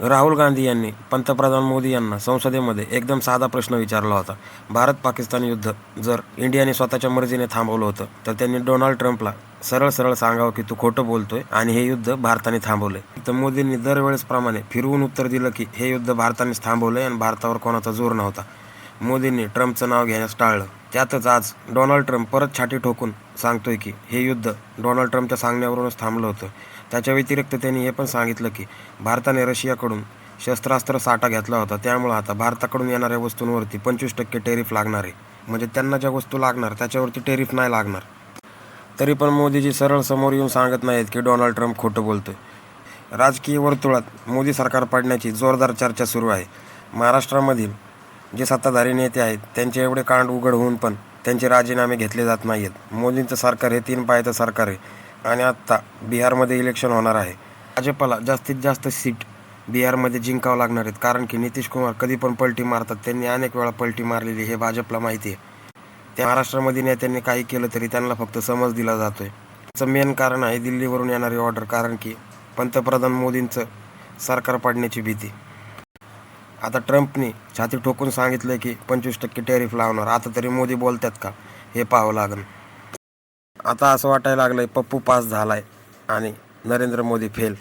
राहुल गांधी यांनी पंतप्रधान मोदी यांना संसदेमध्ये एकदम साधा प्रश्न विचारला होता. भारत पाकिस्तान युद्ध जर इंडियाने स्वतःच्या मर्जीने थांबवलं होतं तर त्यांनी डोनाल्ड ट्रम्पला सरळ सरळ सांगावं की तू खोटं बोलतोय आणि हे युद्ध भारताने थांबवलंय. तर मोदींनी दरवेळेस प्रमाणे फिरवून उत्तर दिलं की हे युद्ध भारतानेच थांबवलंय आणि भारतावर कोणाचा जोर नव्हता. मोदींनी ट्रम्पचं नाव घेण्यास टाळलं. त्यातच आज डोनाल्ड ट्रम्प परत छाती ठोकून सांगतोय की हे युद्ध डोनाल्ड ट्रम्पच्या सांगण्यावरूनच थांबलं होतं. त्याच्या व्यतिरिक्त त्यांनी हे पण सांगितलं की भारताने रशियाकडून शस्त्रास्त्र साठा घेतला होता. त्यामुळे आता भारताकडून येणाऱ्या वस्तूंवरती पंचवीस टक्के टेरिफ लागणार आहे. म्हणजे त्यांना ज्या वस्तू लागणार त्याच्यावरती टेरिफ नाही लागणार. तरी पण मोदीजी सरळ समोर येऊन सांगत नाहीत की डोनाल्ड ट्रम्प खोटं बोलतोय. राजकीय वर्तुळात मोदी सरकार पाडण्याची जोरदार चर्चा सुरू आहे. महाराष्ट्रामधील जे सत्ताधारी नेते आहेत त्यांचे एवढे कांड उघड होऊन पण त्यांचे राजीनामे घेतले जात नाही आहेत मोदींचं सरकार हे तीन पायाचं सरकार आहे आणि आत्ता बिहारमध्ये इलेक्शन होणार आहे. भाजपला जास्तीत जास्त सीट बिहारमध्ये जिंकावं लागणार आहेत कारण की नितीश कुमार कधी पण पलटी मारतात. त्यांनी अनेक वेळा पलटी मारलेली हे भाजपला माहिती आहे. त्या महाराष्ट्रामध्ये नेत्यांनी काही केलं तरी त्यांना फक्त समज दिला जातो आहे त्याचं मेन कारण आहे दिल्लीवरून येणारी ऑर्डर कारण की पंतप्रधान मोदींचं सरकार पाडण्याची भीती. आता ट्रम्पनी छाती ठोकून सांगितलं की पंचवीस टक्के टॅरिफ लावणार. आता तरी मोदी बोलतात का? हे पाहावं लागेल. आता असं वाटायला लागलंय पप्पू पास झालाय आणि नरेंद्र मोदी फेल.